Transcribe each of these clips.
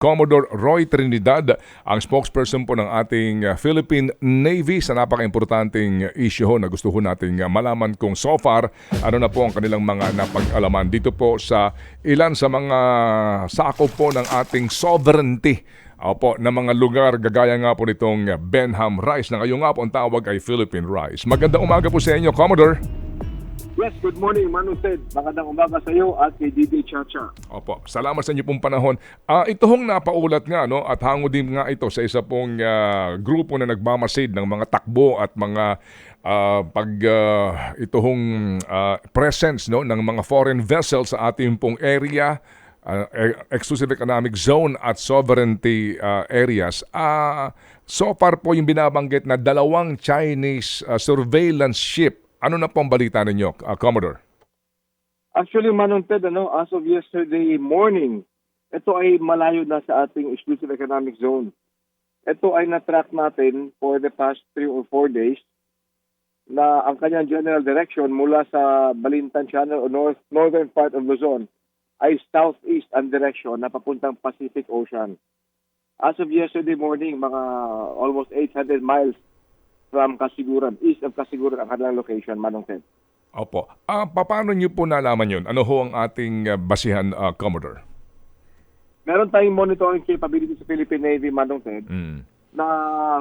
Commodore Roy Trinidad, ang spokesperson po ng ating uh, Philippine Navy sa napaka-importanting issue ho na gusto ho nating uh, malaman kung so far ano na po ang kanilang mga napag-alaman dito po sa ilan sa mga sakop po ng ating sovereignty Opo, na mga lugar gagaya nga po nitong Benham Rice na ngayon nga po ang tawag ay Philippine Rice. Magandang umaga po sa inyo, Commodore. Yes, good morning, Manu Ted. Magandang umaga sa iyo at kay DJ Chacha. Opo, salamat sa inyo pong panahon. Ah, ito hong napaulat nga no at hango din nga ito sa isa pong ah, grupo na nagmamasid ng mga takbo at mga ah, pag ah, ito hong ah, presence no ng mga foreign vessels sa ating pong area e- exclusive economic zone at sovereignty ah, areas. Ah, so far po yung binabanggit na dalawang Chinese ah, surveillance ship. Ano na pong balita ninyo, ah, Commodore? Actually, Manu Ted, ano, as of yesterday morning, ito ay malayo na sa ating exclusive economic zone. Ito ay na-track natin for the past three or four days na ang kanyang general direction mula sa Balintan Channel o north, northern part of Luzon ay southeast ang direction na papuntang Pacific Ocean. As of yesterday morning, mga almost 800 miles from Kasiguran, east of Kasiguran ang kanilang location, Manong Ted. Opo. Ah, paano niyo po nalaman yun? Ano ho ang ating ah, basihan, ah, Commodore? Meron tayong monitoring capability sa Philippine Navy, Manong Ted, Mm. na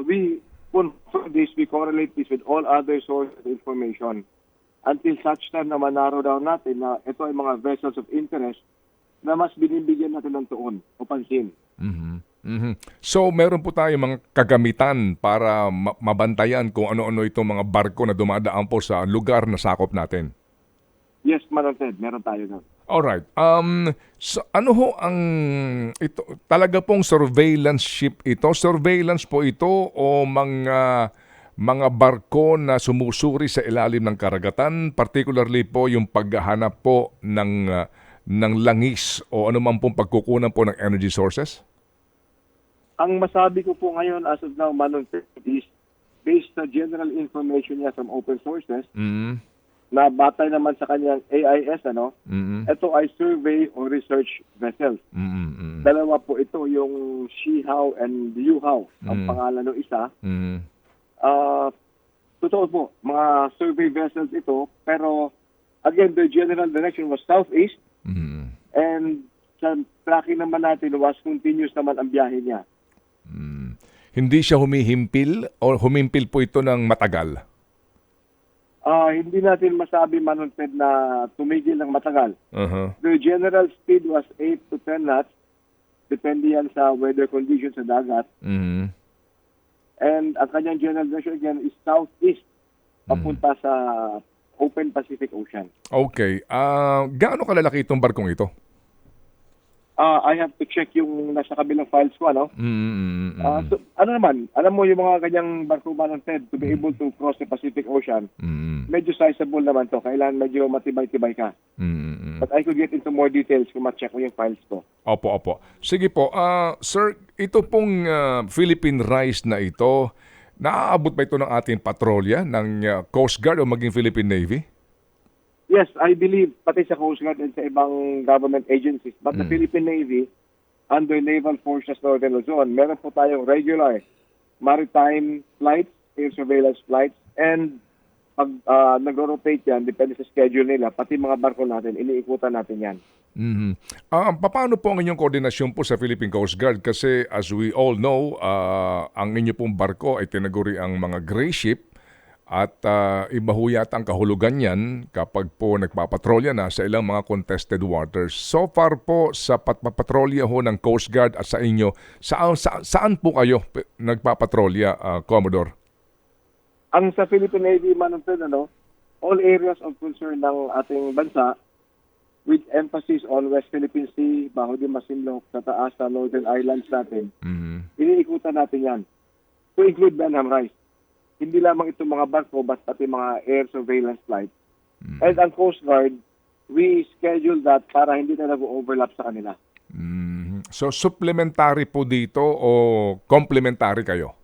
we confirm this, we correlate this with all other sources of information until such time na manaro down natin na ito ay mga vessels of interest na mas binibigyan natin ng tuon o pansin. Mhm. Mhm. So, meron po tayo mga kagamitan para ma- mabantayan kung ano-ano itong mga barko na dumadaan po sa lugar na sakop natin. Yes, Manong Ted, meron tayo na. Alright. Um, so, ano ho ang ito talaga pong surveillance ship ito? Surveillance po ito o mga mga barko na sumusuri sa ilalim ng karagatan, particularly po yung paghahanap po ng ah, ng langis o man pong pagkukunan po ng energy sources? Ang masabi ko po ngayon as of now, Manong Ted, is based sa general information niya from open sources Mm. na batay naman sa kanyang AIS, ano, Mm. ito ay survey or research vessels. Mm. Mm. Dalawa po ito, yung Shihao and Yuhao, ang Mm. pangalan ng isa. Mm. Ah, totoo po, mga survey vessels ito, pero again, the general direction was southeast Mm. and sa tracking naman natin was continuous naman ang biyahe niya. Hindi siya humihimpil o humimpil po ito ng matagal? Ah, hindi natin masabi Manon Ted na tumigil ng matagal. Uh-huh. The general speed was 8 to 10 knots, depende yan sa weather conditions sa dagat. Mm. And ang kanyang general direction again is southeast, papunta sa open Pacific Ocean. Okay. Ah, gaano kalalaki itong barkong ito? Ah, I have to check yung nasa kabilang files ko, ano? Mm. Ah, so, ano naman, alam mo yung mga kanyang barko man Ted to be able to cross the Pacific Ocean, Mm. medyo sizable naman to. Kailangan medyo matibay-tibay ka. Mm. But I could get into more details kung ma-check ko yung files ko. Opo, opo. Sige po. Ah, sir, ito pong ah, Philippine Rice na ito, naaabot ba ito ng ating patrolya ng ah, Coast Guard o maging Philippine Navy? Yes, I believe pati sa Coast Guard and sa ibang government agencies. But the Philippine Navy, under Naval Forces Northern Luzon, meron po tayong regular maritime flights, air surveillance flights, and pag uh, nagro-rotate yan, depende sa schedule nila, pati mga barko natin, iniikutan natin yan. Mhm. Ah, paano po ang inyong koordinasyon po sa Philippine Coast Guard? Kasi as we all know, ah, ang inyo pong barko ay tinaguri ang mga gray ship at ah, iba ho yata ang kahulugan niyan kapag po nagpapatrolya na sa ilang mga contested waters. So far po sa patpapatrolya ho ng Coast Guard at sa inyo, saan, sa- saan po kayo nagpapatrolya, ah, Commodore? Ang sa Philippine Navy, Manong Ted, ano, all areas of concern ng ating bansa with emphasis on West Philippine Sea, Baho de Masinloc, sa taas sa Northern Islands natin, Mhm. iniikutan natin yan. To include Benham Rice. Hindi lamang itong mga barko, but pati mga air surveillance flights. And ang Coast Guard, we schedule that para hindi na nag-overlap sa kanila. Mhm. So supplementary po dito o complementary kayo?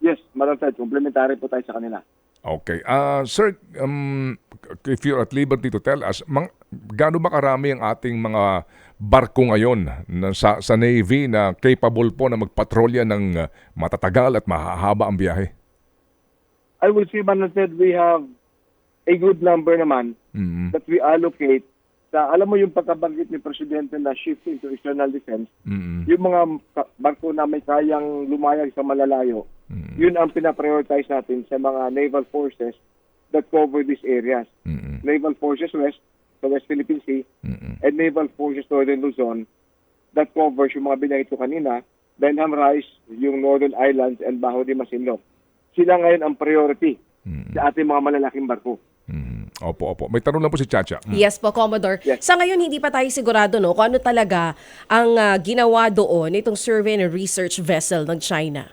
Yes, Madam Ted, complementary po tayo sa kanila. Okay. Ah, sir, um, if you're at liberty to tell us, mang, gaano ba karami ang ating mga barko ngayon na sa, sa Navy na capable po na magpatrolya ng uh, matatagal at mahahaba ang biyahe? I will say, Manong Ted, we have a good number naman Mm, that we allocate sa, alam mo yung pagkabanggit ni Presidente na shifting to external defense, mm, yung mga barko na may kayang lumayag sa malalayo, mm, yun ang pinaprioritize natin sa mga naval forces that cover these areas. mm, Naval Forces West, sa West Philippine Sea, mm, and Naval Forces Northern Luzon that covers yung mga binanggit ko kanina, Benham Rice, yung Northern Islands, and Bajo de Masinloc. Sila ngayon ang priority mm, sa ating mga malalaking barko. mm. Opo, opo. May tanong lang po si Chacha. Mm. Yes po, Commodore. Yes. Sa ngayon, hindi pa tayo sigurado no, kung ano talaga ang ah, ginawa doon itong survey and research vessel ng China.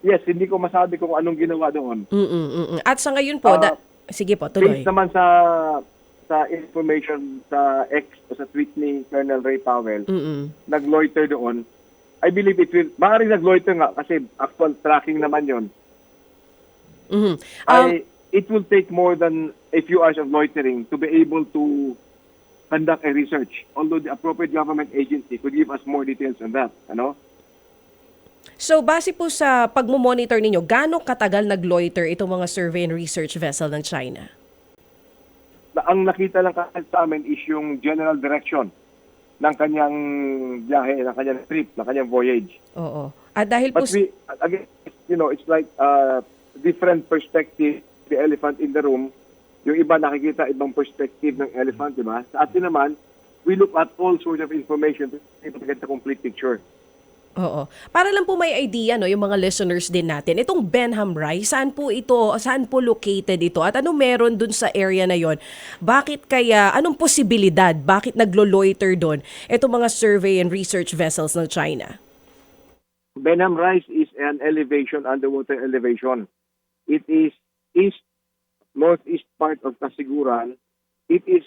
Yes, hindi ko masabi kung anong ginawa doon. Mm-mm, mm-mm. At sa ngayon po, Ah, da- sige po, tuloy. Based naman sa sa information sa X o sa tweet ni Colonel Ray Powell, Mm-mm. nag-loiter doon. I believe it will, maaaring nag-loiter nga kasi actual tracking naman yon. Mhm. Um, I, it will take more than a few hours of loitering to be able to conduct a research. Although the appropriate government agency could give us more details on that. Ano? so, base po sa pagmumonitor ninyo, gano'ng katagal nag-loiter itong mga survey and research vessel ng China? Na- Ang nakita lang kasi sa amin is yung general direction ng kanyang biyahe, ng kanyang trip, ng kanyang voyage. Oo. At dahil po... But we, again, you know, it's like uh, different perspective, the elephant in the room. Yung iba nakikita ibang perspective ng elephant, di ba? Sa atin naman, we look at all sorts of information to get the complete picture. Oo. Para lang po may idea no yung mga listeners din natin. Itong Benham Rice, saan po ito, saan po located ito at ano meron dun sa area na yon? Bakit kaya anong posibilidad? Bakit naglo-loiter doon itong mga survey and research vessels ng China? Benham Rise is an elevation, underwater elevation. It is east, northeast part of Kasiguran. It is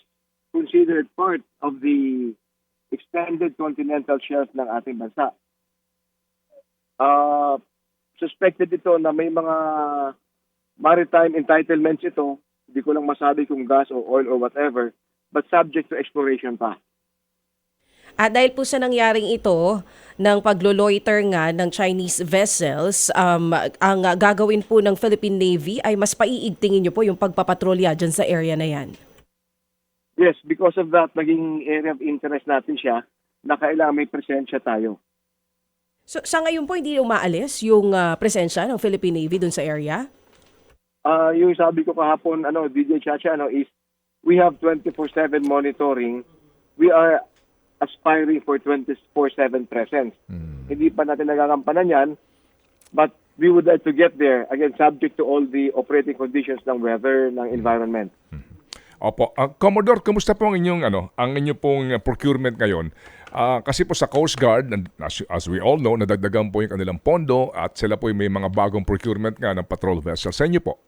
considered part of the extended continental shelf ng ating bansa. Suspected ito na may mga maritime entitlements ito. Hindi ko lang masabi kung gas or oil or whatever, but subject to exploration pa. At dahil po sa nangyaring ito, ng paglo-loiter nga ng Chinese vessels, um, ang gagawin po ng Philippine Navy ay mas paiigtingin nyo po yung pagpapatrolya dyan sa area na yan. Yes, because of that, naging area of interest natin siya na kailangan may presensya tayo. So sa ngayon po hindi umaalis yung ah, presensya ng Philippine Navy dun sa area? Ah, yung sabi ko kahapon, ano, DJ Chacha, ano, is we have 24-7 monitoring. We are aspiring for 24-7 presence. Hindi pa natin nagagampanan yan, but we would like to get there, again, subject to all the operating conditions ng weather, ng environment. Opo. Ah, Commodore, kumusta po ang inyong ano, ang inyo pong ah, procurement ngayon? Ah, kasi po sa Coast Guard, as, as we all know, nadagdagan po yung kanilang pondo at sila po may mga bagong procurement nga ng patrol vessel. Sa inyo po?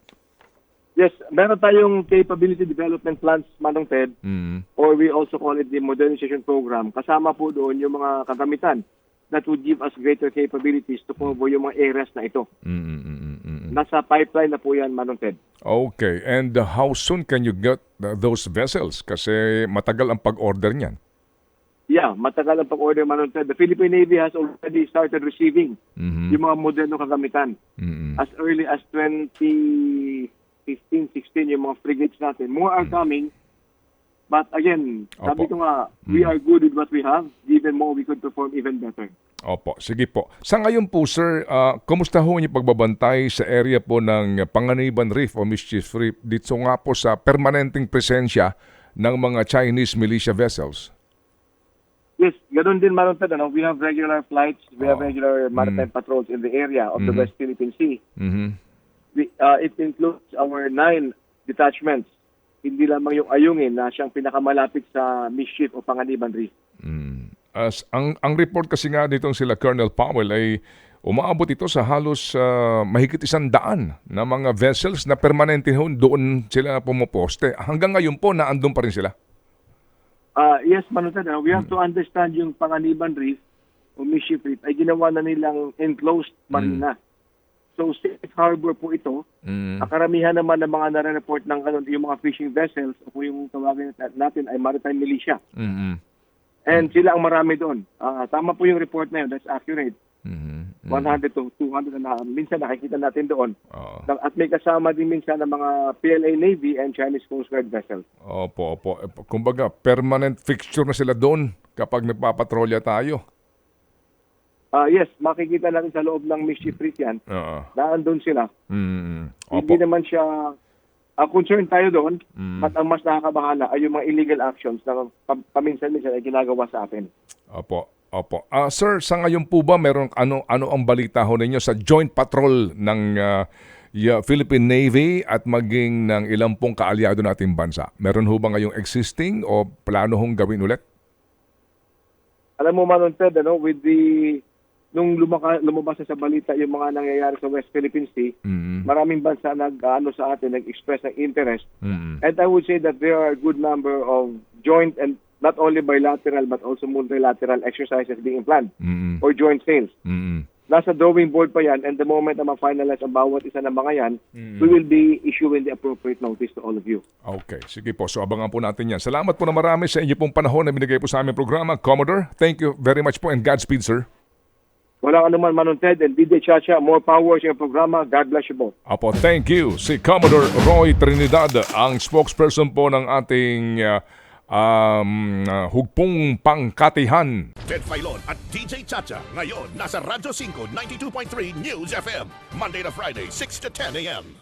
Yes, meron tayong capability development plans, Manong Ted, Mm. or we also call it the modernization program. Kasama po doon yung mga kagamitan that would give us greater capabilities to cover yung mga areas na ito. Mm, mm, mm, mm, mm. Nasa pipeline na po yan, Manong Ted. Okay. And uh, how soon can you get uh, those vessels? Kasi matagal ang pag-order niyan. Yeah, matagal ang pag-order, Manong Ted. The Philippine Navy has already started receiving Mhm. yung mga moderno kagamitan. Mm, mm. As early as 2015, 16, yung mga frigates natin. More are coming. But again, sabi Opo. ko nga, we are good with what we have. Given more, we could perform even better. Opo, sige po. Sa ngayon po, sir, ah, kumusta ho niyo pagbabantay sa area po ng Panganiban Reef o Mischief Reef dito nga po sa permanenteng presensya ng mga Chinese militia vessels? Yes, ganun din Manong Ted. Ano? We have regular flights. We have Oh. regular maritime patrols in the area of the Mhm. West Philippine Sea. Mhm. We, uh, it includes our nine detachments. Hindi lamang yung ayungin na siyang pinakamalapit sa Mischief o Panganiban Reef. Mm. As ang ang report kasi nga nitong sila Colonel Powell ay umaabot ito sa halos ah, mahigit isang daan na mga vessels na permanente doon sila pumoposte. Hanggang ngayon po naandun pa rin sila. Uh, yes, Ted, ano? we have to understand yung Panganiban Reef o Mischief Reef ay ginawa na nilang enclosed marina. So, safe harbor po ito. Mm. Ang karamihan naman ng mga nare-report ng ano, yung mga fishing vessels o yung tawagin natin ay maritime militia. Mm. And sila ang marami doon. Ah, tama po yung report na yun. That's accurate. Mhm. 100 to 200 na minsan nakikita natin doon. Oo. At may kasama din minsan ng mga PLA Navy and Chinese Coast Guard vessels. Opo, opo. Eh, Kumbaga, permanent fixture na sila doon kapag nagpapatrolya tayo. Ah, yes, makikita natin sa loob ng mischief yan. Oo. Naandun sila. Mm. Hindi Opo. naman siya ah, concerned tayo doon. Mm. At ang mas nakakabahala ay yung mga illegal actions na pa- paminsan-minsan ay ginagawa sa atin. Opo. Opo. Ah, sir, sa ngayon po ba meron ano ano ang balita ho ninyo sa joint patrol ng yeah, Philippine Navy at maging ng ilang pong kaalyado nating bansa? Meron ho ba ngayong existing o plano hong gawin ulit? Alam mo Manon Ted, ano, with the nung lumaka, lumabas na sa balita yung mga nangyayari sa West Philippine Sea, Mm. maraming bansa nag ano sa atin nag-express ng interest. Mm. And I would say that there are a good number of joint and not only bilateral but also multilateral exercises being planned Mm. or joint sales. Mm. Nasa drawing board pa yan and the moment na ma-finalize ang bawat isa ng mga yan, we will be issuing the appropriate notice to all of you. Okay, sige po. So abangan po natin yan. Salamat po na marami sa inyo pong panahon na binigay po sa aming programa. Commodore, thank you very much po and Godspeed, sir. Walang anuman Manon Ted and DJ Chacha, more power sa iyong programa. God bless you both. Apo, thank you. Si Commodore Roy Trinidad, ang spokesperson po ng ating uh, um, uh, hugpong pangkatihan. Ted Filon at DJ Chacha. Ngayon, nasa Radyo 5, 92.3 News FM. Monday to Friday, 6 to 10 a.m.